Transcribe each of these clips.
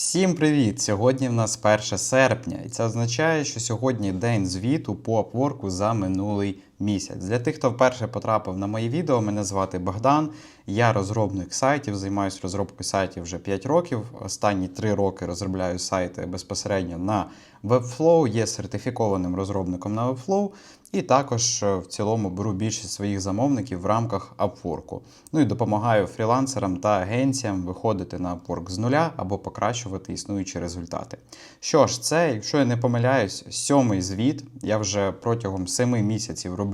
Всім привіт! Сьогодні в нас 1 серпня, і це означає, що сьогодні день звіту по апворку за минулий місяць. Для тих, хто вперше потрапив на мої відео, мене звати Богдан. Я розробник сайтів, займаюся розробкою сайтів вже 5 років. Останні 3 роки розробляю сайти безпосередньо на Webflow, є сертифікованим розробником на Webflow. І також е, в цілому беру більшість своїх замовників в рамках Upwork. Ну і допомагаю фрілансерам та агенціям виходити на Upwork з нуля або покращувати існуючі результати. Що ж, це, якщо я не помиляюсь, сьомий звіт. Я вже протягом семи місяців роблю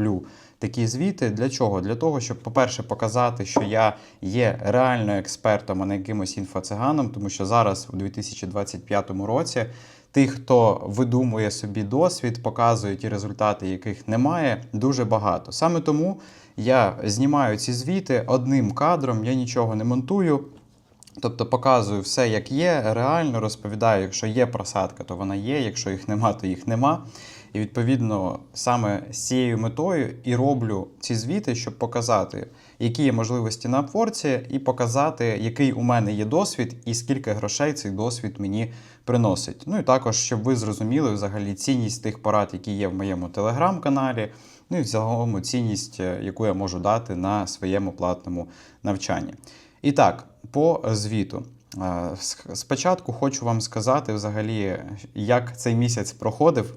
такі звіти. Для чого? Для того, щоб, по-перше, показати, що я є реально експертом, а не якимось інфоциганом, тому що зараз, у 2025 році, тих, хто видумує собі досвід, показує ті результати, яких немає, дуже багато. Саме тому я знімаю ці звіти одним кадром, я нічого не монтую. Тобто показую все, як є, реально розповідаю, якщо є просадка, то вона є, якщо їх нема, то їх нема. І відповідно саме з цією метою і роблю ці звіти, щоб показати, які є можливості на Upwork, і показати, який у мене є досвід, і скільки грошей цей досвід мені приносить. Ну і також, щоб ви зрозуміли взагалі цінність тих порад, які є в моєму телеграм-каналі. Ну і в цілому цінність, е, яку я можу дати на своєму платному навчанні. І так, по звіту. Е, Спочатку хочу вам сказати, взагалі, як цей місяць проходив,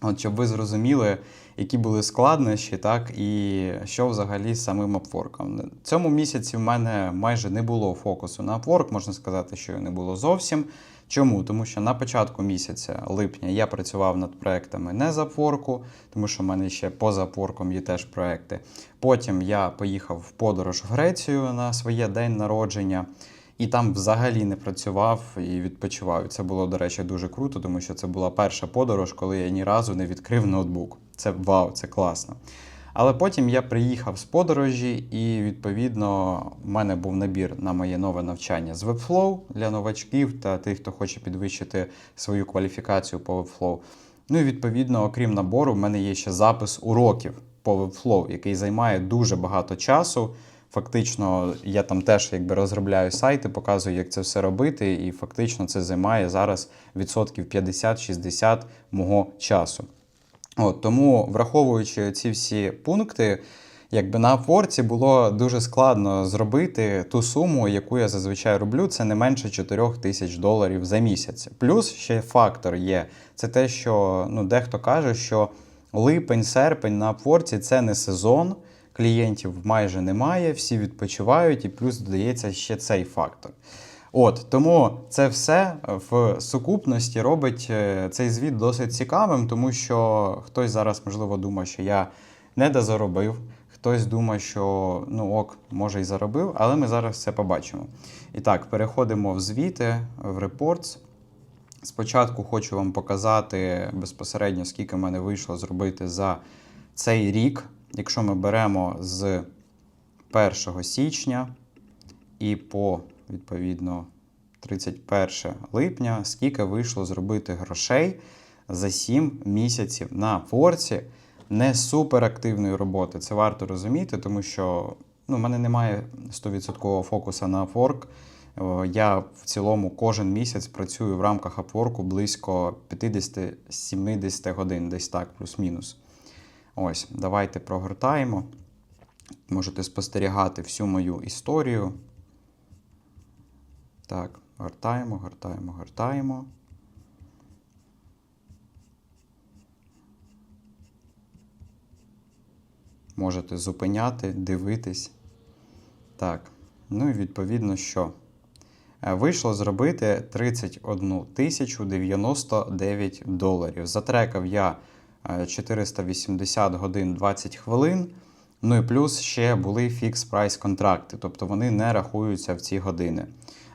от щоб ви зрозуміли, які були складнощі, так, і що взагалі з самим. В цьому місяці в мене майже не було фокусу на Upwork, можна сказати, що його не було зовсім. Чому? Тому що на початку місяця липня я працював над проектами не з Upwork, тому що в мене ще поза Upwork є теж проекти. Потім я поїхав в подорож в Грецію на своє день народження. І там взагалі не працював і відпочивав. Це було, до речі, дуже круто, тому що це була перша подорож, коли я ні разу не відкрив ноутбук. Це вау, це класно. Але потім я приїхав з подорожі, і відповідно в мене був набір на моє нове навчання з Webflow для новачків та тих, хто хоче підвищити свою кваліфікацію по Webflow. Ну і відповідно, окрім набору, в мене є ще запис уроків по Webflow, який займає дуже багато часу. Фактично, я там теж якби розробляю сайти, показую, як це все робити, і фактично це займає зараз відсотків 50-60 мого часу. От, тому, враховуючи ці всі пункти, якби на Upwork було дуже складно зробити ту суму, яку я зазвичай роблю, це не менше 4 тисяч доларів за місяць. Плюс ще фактор є: це те, що ну, дехто каже, що липень, серпень на Upwork – це не сезон. Клієнтів майже немає, всі відпочивають, і плюс додається ще цей фактор. От тому це все в сукупності робить е, цей звіт досить цікавим, тому що хтось зараз, можливо, думає, що я не дозаробив, хтось думає, що ну ок, може й заробив, але ми зараз це побачимо. І так, переходимо в звіти, в репортс. Спочатку хочу вам показати безпосередньо, скільки в мене вийшло зробити за цей рік. Якщо ми беремо з 1 січня і по відповідно 31 липня, скільки вийшло зробити грошей за 7 місяців на Форці не суперактивної роботи. Це варто розуміти, тому що ну, в мене немає 100% фокусу на Upwork. О, Я в цілому кожен місяць працюю в рамках Upwork близько 50-70 годин, десь так, плюс-мінус. Ось, давайте прогортаємо. Можете спостерігати всю мою історію. Так, гортаємо, гортаємо, гортаємо. Можете зупиняти, дивитись. Так, ну і відповідно, що Е, вийшло зробити 31 тисячу 99 доларів. Затрекав я 480 годин 20 хвилин. Ну і плюс ще були фікс прайс контракти, тобто вони не рахуються в ці години.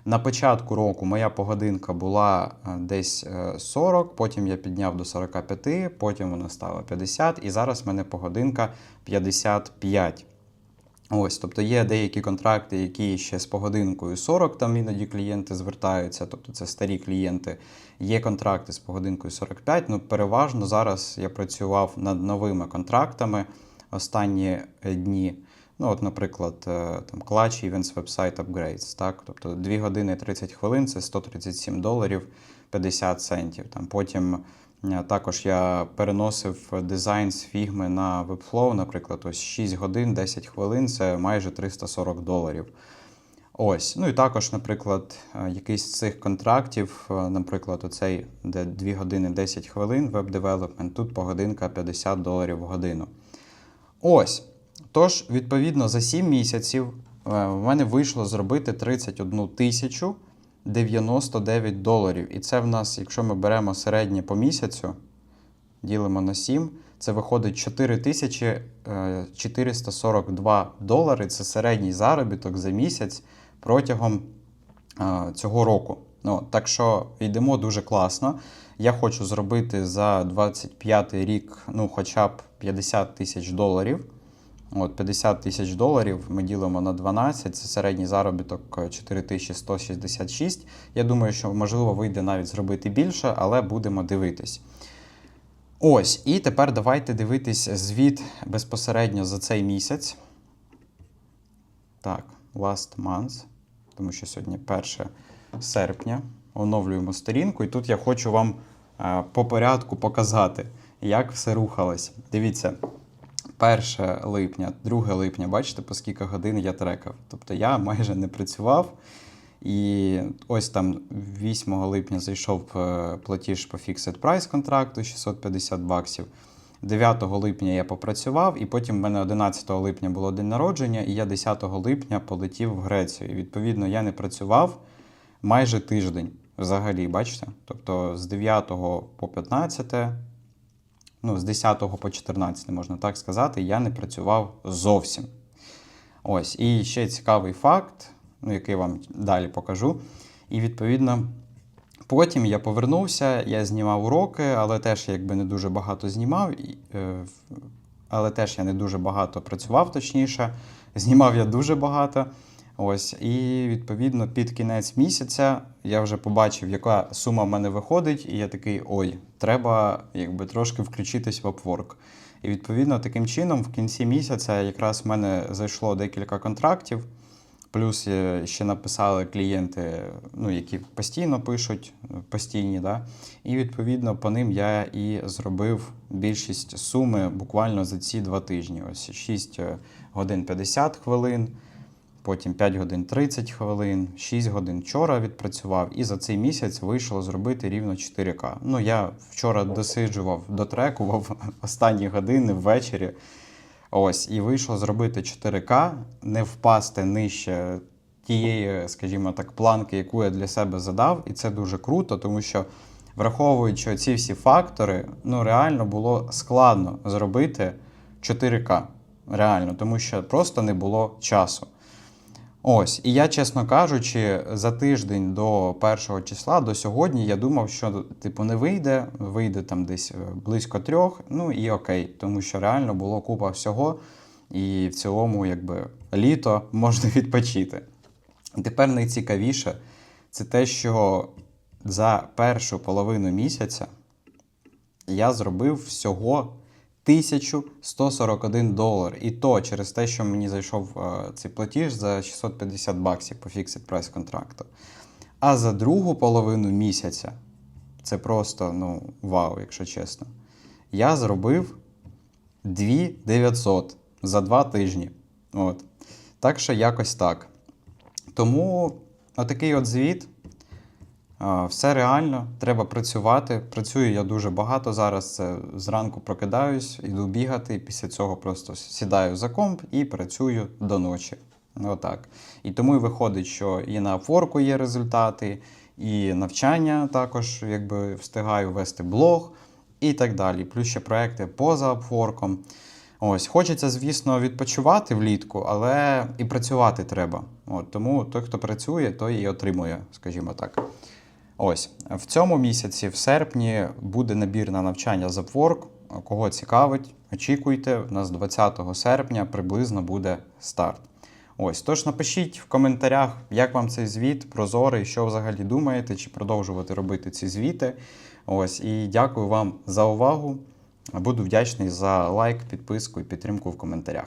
На початку року моя погодинка була е, десь е, 40, потім я підняв до 45, потім вона стала 50, і зараз в мене погодинка 55. Ось, тобто є деякі контракти, які ще з погодинкою 40, там іноді клієнти звертаються, тобто це старі клієнти. Є контракти з погодинкою 45. Ну, переважно зараз я працював над новими контрактами останні е, дні. Ну, от, наприклад, е, там Clutch Events Website Upgrades, так? Тобто 2 години 30 хвилин це 137 доларів 50 центів. Там потім також я переносив дизайн з фігми на Webflow, наприклад, ось 6 годин 10 хвилин це майже 340 доларів. Ось, ну і також, наприклад, е, якийсь з цих контрактів, е, наприклад, оцей, де 2 години 10 хвилин веб-девелопмент, тут погодинка 50 доларів в годину. Ось. Тож, відповідно, за 7 місяців е, в мене вийшло зробити 31 тисячу 99 доларів. І це в нас, якщо ми беремо середнє по місяцю, ділимо на 7, це виходить 4442 долари. Це середній заробіток за місяць протягом е, цього року. Ну, так що йдемо дуже класно. Я хочу зробити за 25 рік ну, хоча б 50 тисяч доларів. От 50 тисяч доларів ми ділимо на 12, це середній заробіток е, 4166. Я думаю, що можливо вийде навіть зробити більше, але будемо дивитись. Ось, і тепер давайте дивитись звіт безпосередньо за цей місяць. Так, last month, тому що сьогодні 1 серпня. Оновлюємо сторінку, і тут я хочу вам е, по порядку показати, як все рухалось. Дивіться, 1 липня, 2 липня, бачите, по скільки годин я трекав. Тобто я майже не працював. І ось там 8 липня зайшов е, платіж по Fixed Price контракту 650 баксів. 9 липня я попрацював, і потім в мене 11 липня було день народження, і я 10 липня полетів в Грецію. І, відповідно, я не працював майже тиждень взагалі, бачите? Тобто з 9 по 15, ну, з 10 по 14, можна так сказати, я не працював зовсім. Ось, і ще цікавий факт, ну, який вам далі покажу. І відповідно. Потім я повернувся, я знімав уроки, але теж якби не дуже багато знімав, е, але теж я не дуже багато працював, точніше. Знімав я дуже багато. Ось, і відповідно під кінець місяця я вже побачив, яка сума в мене виходить, і я такий: ой, треба якби трошки включитись в Upwork. І відповідно таким чином, в кінці місяця якраз в мене зайшло декілька контрактів. Плюс е, ще написали клієнти, ну, які постійно пишуть, е, постійні, да? і відповідно по ним я і зробив більшість суми буквально за ці два тижні. Ось 6 годин 50 хвилин, потім 5 годин 30 хвилин, 6 годин вчора відпрацював, і за цей місяць вийшло зробити рівно 4К. Ну, я вчора досиджував, дотрекував останні години ввечері. Ось, і вийшло зробити 4К, не впасти нижче тієї, скажімо так, планки, яку я для себе задав. І це дуже круто, тому що, враховуючи ці всі фактори, ну реально було складно зробити 4К. Реально, тому що просто не було часу. Ось, і я, чесно кажучи, за тиждень до першого числа, до сьогодні, я думав, що типу не вийде, вийде там десь е, близько трьох. Ну і окей, тому що реально було купа всього, і в цілому, якби літо можна відпочити. Тепер найцікавіше це те, що за першу половину місяця я зробив всього 1141 долар. І то через те, що мені зайшов е, цей платіж за 650 баксів по Fixed Price контракту. А за другу половину місяця, це просто ну, вау, якщо чесно, я зробив 2900 за два тижні. От. Так що якось так. Тому отакий от звіт. Все реально, треба працювати. Працюю я дуже багато зараз. Це зранку прокидаюсь, іду бігати, після цього просто сідаю за комп і працюю до ночі. Отак. І тому і виходить, що і на Upwork є результати, і навчання також якби встигаю вести блог і так далі. Плюс ще проекти поза Upwork. Ось, хочеться, звісно, відпочивати влітку, але і працювати треба. От, Тому той, хто працює, той і отримує, скажімо так. Ось в цьому місяці, в серпні, буде набір на навчання з Upwork. Кого цікавить, очікуйте. У нас 20 серпня приблизно буде старт. Ось, тож напишіть в коментарях, як вам цей звіт, прозорий, що взагалі думаєте, чи продовжувати робити ці звіти. Ось, і дякую вам за увагу. Буду вдячний за лайк, підписку і підтримку в коментарях.